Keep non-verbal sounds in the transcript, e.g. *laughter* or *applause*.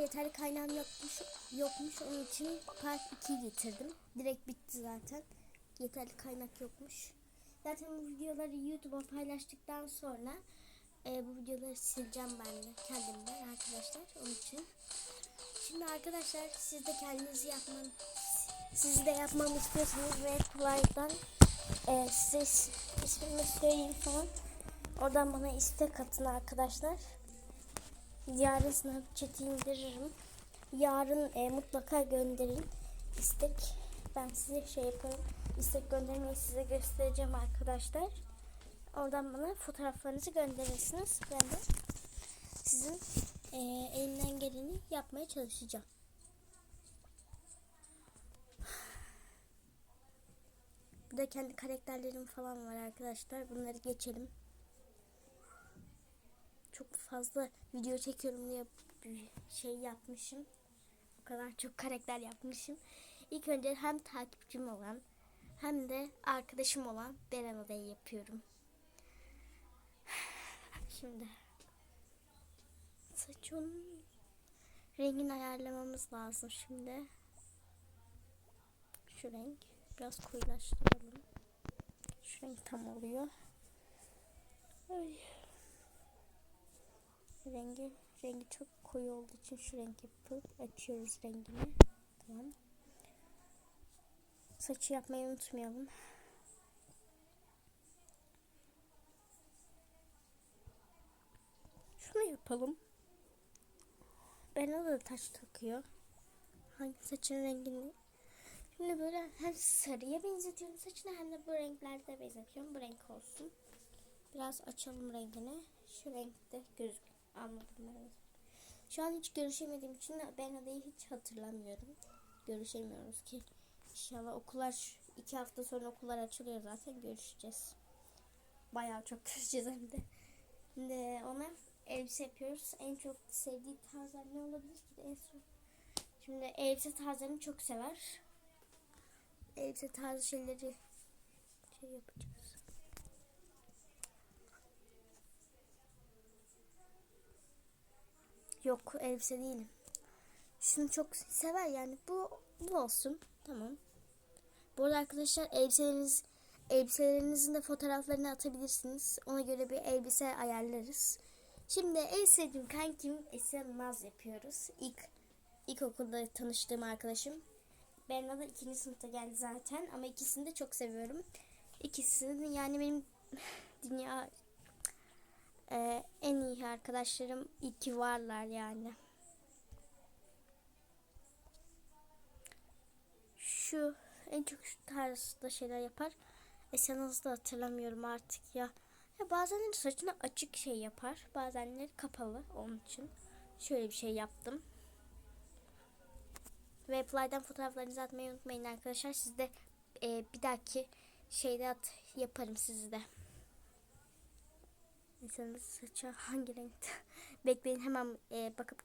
Yeterli kaynağım yokmuş, yokmuş onun için part 2 getirdim. Direkt bitti zaten. Yeterli kaynak yokmuş. Zaten bu videoları YouTube'a paylaştıktan sonra e, bu videoları sileceğim ben de kendimden arkadaşlar onun için. Şimdi arkadaşlar siz de kendinizi yapman siz de yapmamı istiyorsanız ve Play'dan e, size is- ismimi söyleyeyim falan. Oradan bana istek atın arkadaşlar. Yarın sınav chat'i indiririm. Yarın e, mutlaka gönderin istek. Ben size şey yaparım. İstek göndermeyi size göstereceğim arkadaşlar. Oradan bana fotoğraflarınızı gönderirsiniz. Ben de sizin e, elimden geleni yapmaya çalışacağım. Burada kendi karakterlerim falan var arkadaşlar. Bunları geçelim. Çok fazla video çekiyorum diye şey yapmışım. O kadar çok karakter yapmışım. İlk önce hem takipçim olan hem de arkadaşım olan Beren Oda'yı yapıyorum. *sighs* Şimdi saçın rengini ayarlamamız lazım şimdi. Şu renk biraz koyulaştıralım. Şu renk tam oluyor. Rengi rengi çok koyu olduğu için şu renk yapıp açıyoruz rengini. Tamam. Saçı yapmayı unutmayalım. Şunu yapalım. Ben o da taş takıyor. Hangi saçın rengini? Şimdi böyle hem sarıya benzetiyorum saçını hem de bu renklerde benzetiyorum. Bu renk olsun. Biraz açalım rengini. Şu renkte gözük. Ben. Şu an hiç görüşemediğim için ben adayı hiç hatırlamıyorum. Görüşemiyoruz ki. İnşallah okullar iki hafta sonra okullar açılıyor zaten görüşeceğiz. Bayağı çok *laughs* görüşeceğiz hem de. Şimdi ona elbise yapıyoruz. En çok sevdiği tarzlar ne olabilir ki de en son. Şimdi elbise tarzlarını çok sever. Elbise tarzı şeyleri şey yapacağız. Yok elbise değilim. Şunu çok sever yani bu bu olsun. Tamam. Bu arada arkadaşlar elbiseleriniz elbiselerinizin de fotoğraflarını atabilirsiniz. Ona göre bir elbise ayarlarız. Şimdi en sevdiğim kankim Esen Naz yapıyoruz. İlk ilkokulda tanıştığım arkadaşım. Benimle de ikinci sınıfta geldi zaten ama ikisini de çok seviyorum. İkisini yani benim *laughs* dünya ee, en iyi arkadaşlarım iki varlar yani. Şu en çok şu tarzda şeyler yapar. Esenaz'ı da hatırlamıyorum artık ya. Ya bazenleri saçını açık şey yapar. Bazenleri kapalı onun için. Şöyle bir şey yaptım. Ve Apply'dan fotoğraflarınızı atmayı unutmayın arkadaşlar. Siz de e, bir dahaki şeyde at yaparım sizi de. İnsanın saçı hangi renkte? *laughs* Bekleyin hemen e, bakıp